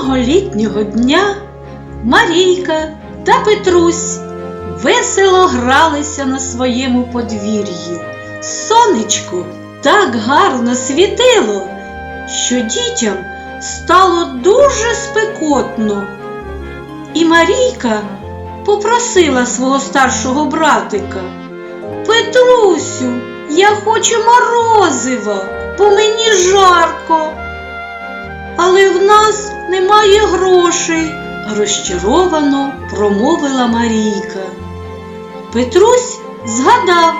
Одного літнього дня Марійка та Петрусь весело гралися на своєму подвір'ї. Сонечко так гарно світило, що дітям стало дуже спекотно. І Марійка попросила свого старшого братика. Петрусю, я хочу морозива, бо мені жарко. Але в нас немає грошей, розчаровано промовила Марійка. Петрусь згадав,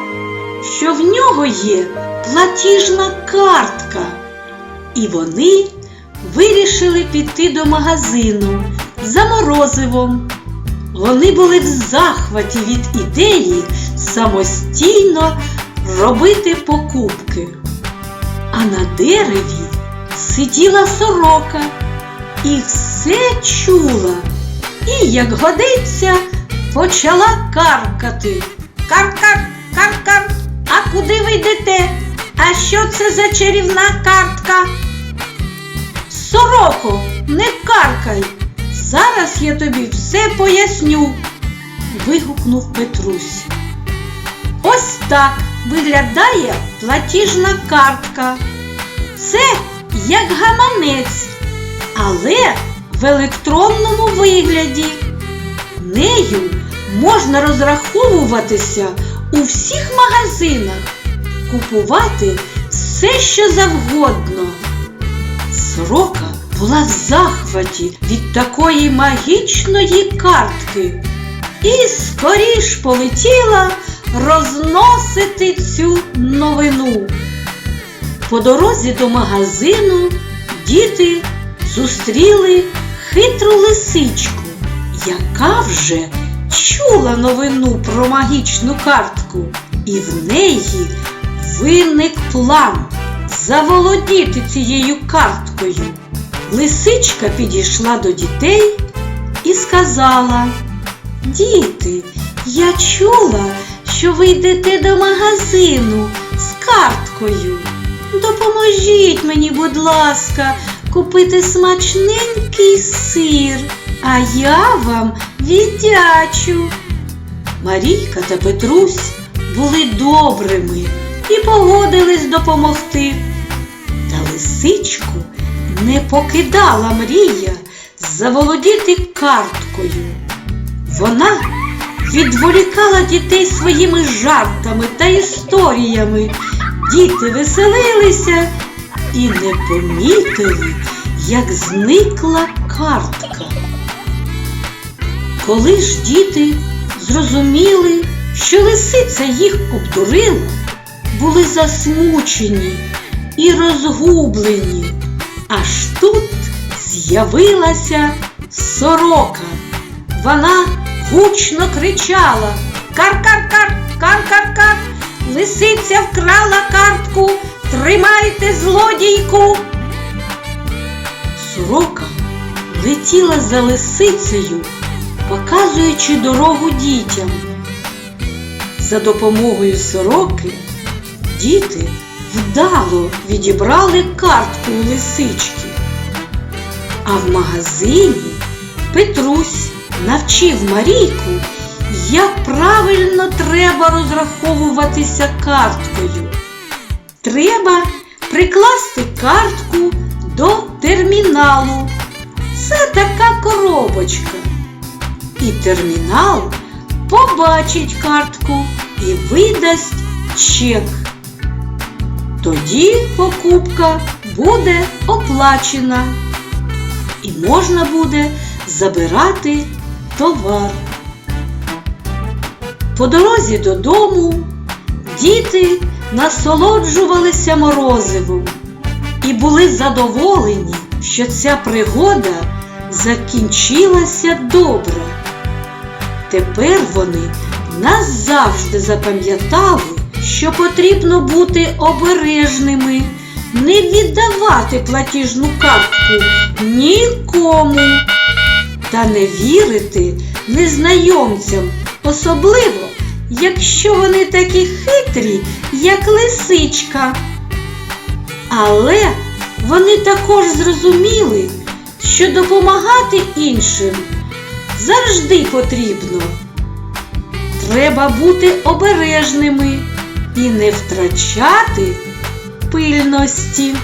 що в нього є платіжна картка, і вони вирішили піти до магазину за морозивом. Вони були в захваті від ідеї самостійно робити покупки. А на дереві сиділа сорока і все чула. І, як годиться, почала каркати. Кар-кар, кар-кар. А куди ви йдете? А що це за чарівна картка? Сороко, не каркай. Зараз я тобі все поясню. вигукнув Петрусь. Ось так виглядає платіжна картка. Це як гаманець, але в електронному вигляді. Нею можна розраховуватися у всіх магазинах, купувати все, що завгодно. Сорока була в захваті від такої магічної картки і скоріш полетіла розносити цю новину. По дорозі до магазину діти зустріли хитру лисичку, яка вже чула новину про магічну картку, і в неї виник план заволодіти цією карткою. Лисичка підійшла до дітей і сказала: Діти, я чула, що ви йдете до магазину з карткою. Допоможіть мені, будь ласка, купити смачненький сир, а я вам віддячу. Марійка та Петрусь були добрими і погодились допомогти. Та лисичку не покидала мрія заволодіти карткою. Вона відволікала дітей своїми жартами та історіями. Діти веселилися і не помітили, як зникла картка. Коли ж діти зрозуміли, що лисиця їх обдурила, були засмучені і розгублені. Аж тут з'явилася сорока. Вона гучно кричала Кар-кар-кар, кар-кар-кар, лисиця вкрала картку, тримайте злодійку. Сорока летіла за лисицею, показуючи дорогу дітям. За допомогою сороки діти вдало відібрали картку у лисички. А в магазині Петрусь навчив Марійку, як правильно треба розраховуватися карткою. Треба прикласти картку до терміналу. Це така коробочка. І термінал побачить картку і видасть чек. Тоді покупка буде оплачена і можна буде забирати товар. По дорозі додому діти насолоджувалися морозивом і були задоволені, що ця пригода закінчилася добре. Тепер вони назавжди запам'ятали, що потрібно бути обережними, не віддавати платіжну картку нікому та не вірити незнайомцям, особливо, якщо вони такі хитрі, як лисичка. Але вони також зрозуміли, що допомагати іншим завжди потрібно. Треба бути обережними і не втрачати пильності.